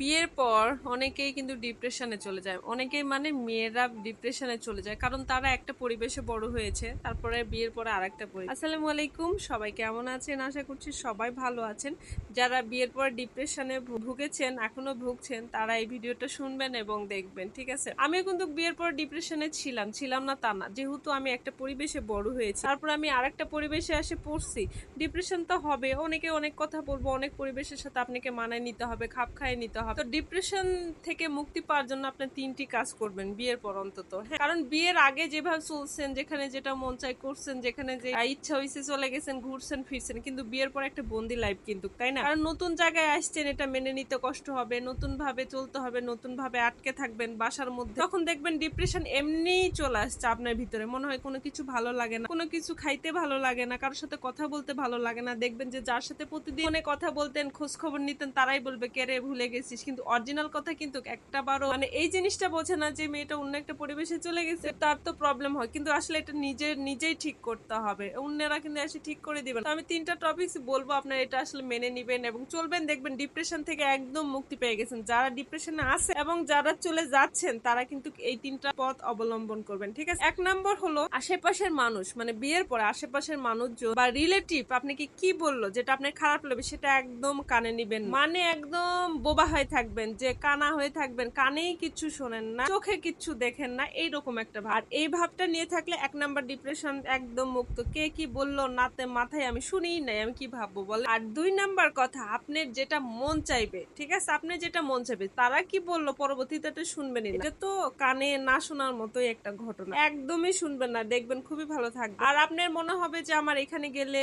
বিয়ের পর অনেকেই কিন্তু ডিপ্রেশনে চলে যায়। অনেকেই মানে মেয়েরা ডিপ্রেশনে চলে যায়। কারণ তারা একটা পরিবেশে বড় হয়েছে, তারপরে বিয়ের পরে আর একটা পরিবেশ আসসালামু আলাইকুম, সবাই কেমন আছেন? আশা করছি সবাই ভালো আছেন। যারা বিয়ের পর ডিপ্রেশনে ভুগেছেন, এখনও ভুগছেন, তারা এই ভিডিওটা শুনবেন এবং দেখবেন, ঠিক আছে? আমিও কিন্তু বিয়ের পর ডিপ্রেশনে ছিলাম ছিলাম না তা না। যেহেতু আমি একটা পরিবেশে বড় হয়েছি, তারপর আমি আরেকটা পরিবেশে এসে পড়ছি। ডিপ্রেশন তো হবে অনেকে অনেক কথা বলব, অনেক পরিবেশের সাথে আপনাকে মানায় নিতে হবে, খাপ খাইয়ে নিতে হবে তো ডিপ্রেশন থেকে মুক্তি পাওয়ার জন্য আপনি তিনটি কাজ করবেন বিয়ের পর অন্তত। হ্যাঁ কারণ বিয়ের আগে যেভাবে চলছেন, যেখানে যেটা মন চাই করছেন, যেখানে যে ইচ্ছা হয়েছে চলে গেছেন, ঘুরছেন, ফিরছেন, কিন্তু বিয়ের পর একটা বন্দি লাইফ কিন্তু, তাই না? কারণ নতুন জায়গায় আসছেন, এটা মেনে নিতে কষ্ট হবে নতুন ভাবে চলতে হবে নতুন ভাবে আটকে থাকবেন বাসার মধ্যে। তখন দেখবেন ডিপ্রেশন এমনিই চলে আসছে আপনার ভিতরে। মনে হয় কোনো কিছু ভালো লাগে না, কোনো কিছু খাইতে ভালো লাগে না, কারোর সাথে কথা বলতে ভালো লাগে না। দেখবেন যে যার সাথে প্রতিদিন কথা বলতেন, খোঁজ খবর নিতেন, তারাই বলবে, কে রে ভুলে গেছিস? কিন্তু অরিজিনাল কথা কিন্তু একটা বারো মানে এই জিনিসটা বোঝে না যে মেয়েটা অন্য একটা পরিবেশে চলে গেছে, তার তো প্রবলেম হয়। কিন্তু আসলে এটা নিজের, নিজেই ঠিক করতে হবে। অন্যরা কিন্তু এসে ঠিক করে দিবেন আমি তিনটা টপিকস বলব, আপনার এটা আসলে মেনে নিবেন এবং চলবেন। দেখবেন ডিপ্রেশন থেকে একদম মুক্তি পেয়ে গেছেন। যারা ডিপ্রেশনে আছে এবং যারা চলে যাচ্ছেন, তারা কিন্তু এই তিনটা পথ অবলম্বন করবেন। ঠিক আছে? এক নম্বর হলো আশেপাশের মানুষ মানে বিয়ের পরে আশেপাশের মানুষজন বা রিলেটিভ আপনি কি কি বলল যেটা আপনার খারাপ লাগবে সেটা একদম কানে নিবেন মানে একদম বোবা হয়ে থাকবেন, যে কানা হয়ে থাকবেন, কানেই কিছু শোনেন না, চোখে কিছু দেখেন না, এইরকম একটা ভাব। আর এই ভাবটা নিয়ে থাকলে এক নাম্বার ডিপ্রেশন একদম মুক্ত। কে কি বলল নাতে মাথায় আমি শুনিই নাই, আমি কি ভাববো বলে আর দুই নাম্বার কথা, আপনার যেটা মন চাইবে, ঠিক আছে? আপনি যেটা মন চাইবে, তারা কি বলল? পরবর্তীতে শুনবেন এটা তো কানে না শোনার মতোই একটা ঘটনা। একদমই শুনবেন না, দেখবেন খুবই ভালো থাকবে। আর আপনার মনে হবে যে আমার এখানে গেলে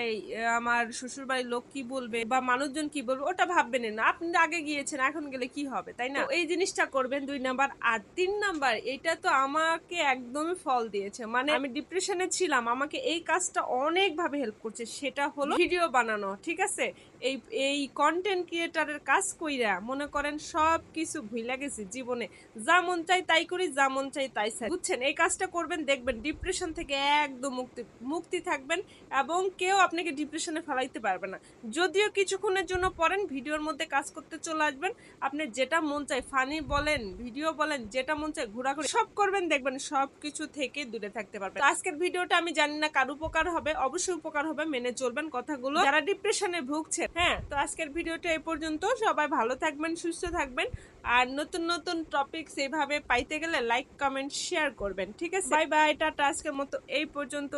এই, আমার শ্বশুর বাড়ির লোক কি বলবে বা মানুষজন কি বলবে, ওটা ভাববেন না। আপনি আগে গিয়েছেন এখন গেলে কি হবে তাই না? এই জিনিসটা করবেন দুই নাম্বার। আর তিন নাম্বার এটা তো আমাকে একদমই ফল দিয়েছে। মানে আমি ডিপ্রেশনে ছিলাম আমাকে এই কাজটা অনেক ভাবে হেল্প করছে। সেটা হলো ভিডিও বানানো ঠিক আছে? এই এই কন্টেন্ট ক্রিয়েটারের কাজ কইরা মনে করেন সব কিছু ভুইলা গেছি জীবনে। যা মন চাই তাই করি যা মন চাই তাই চাই। বুঝছেন? এই কাজটা করবেন দেখবেন ডিপ্রেশন থেকে একদম মুক্তি মুক্তি থাকবেন এবং কেউ আপনাকে ডিপ্রেশনে ফেলাইতে পারবে না। যদিও কিছুক্ষণের জন্য পড়েন ভিডিওর মধ্যে কাজ করতে চলে আসবেন, আপনি যেটা মন চাই ফানি বলেন ভিডিও বলেন, যেটা মন চাই ঘোরাঘুরি সব করবেন, দেখবেন সব কিছু থেকে দূরে থাকতে পারবেন। আজকের ভিডিওটা আমি জানি না কার উপকার হবে, অবশ্যই উপকার হবে, মেনে চলবেন কথাগুলো। যারা ডিপ্রেশনে ভুগছে হ্যাঁ তো আজকের ভিডিওটা এই পর্যন্ত। সবাই ভালো থাকবেন, সুস্থ থাকবেন। আর নতুন নতুন টপিক এইভাবে পাইতে গেলে লাইক কমেন্ট শেয়ার করবেন, ঠিক আছে? বাই বাই টাটা, আজকের মতো এই পর্যন্ত।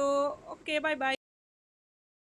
Okay bye bye